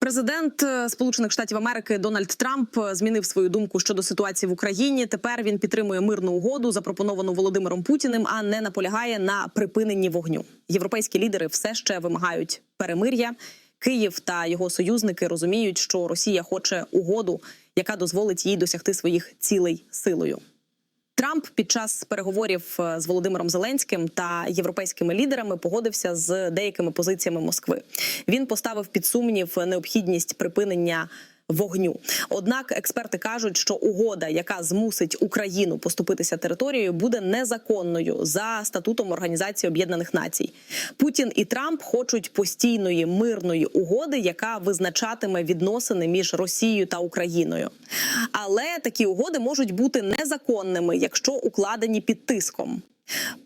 Президент е, Сполучених Штатів Америки Дональд Трамп е, змінив свою думку щодо ситуації в Україні. Тепер він підтримує мирну угоду, запропоновану Володимиром Путіним, а не наполягає на припиненні вогню. Європейські лідери все ще вимагають перемир'я. Київ та його союзники розуміють, що Росія хоче угоду, яка дозволить їй досягти своїх цілей силою. Трамп під час переговорів е, з Володимиром Зеленським та європейськими лідерами погодився з деякими позиціями Москви. Він поставив під сумнів необхідність припинення. Вогню, однак експерти кажуть, що угода, яка змусить Україну поступитися територією, буде незаконною за статутом Організації Об'єднаних Націй. Путін і Трамп хочуть постійної мирної угоди, яка визначатиме відносини між Росією та Україною. Але такі угоди можуть бути незаконними, якщо укладені під тиском.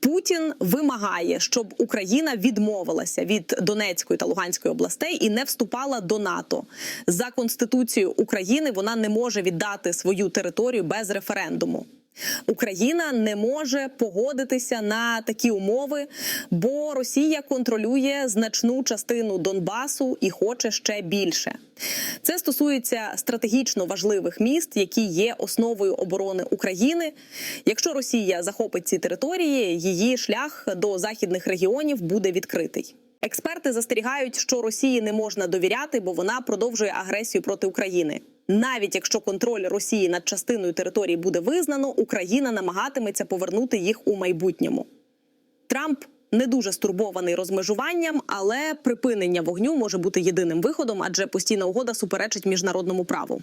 Путін вимагає, щоб Україна відмовилася від Донецької та Луганської областей і не вступала до НАТО. За конституцією України вона не може віддати свою територію без референдуму. Україна не може погодитися на такі умови, бо Росія контролює значну частину Донбасу і хоче ще більше. Це стосується стратегічно важливих міст, які є основою оборони України. Якщо Росія захопить ці території, її шлях до західних регіонів буде відкритий. Експерти застерігають, що Росії не можна довіряти, бо вона продовжує агресію проти України. Навіть якщо контроль Росії над частиною території буде визнано, Україна намагатиметься повернути їх у майбутньому. Трамп не дуже стурбований розмежуванням, але припинення вогню може бути єдиним виходом, адже постійна угода суперечить міжнародному праву.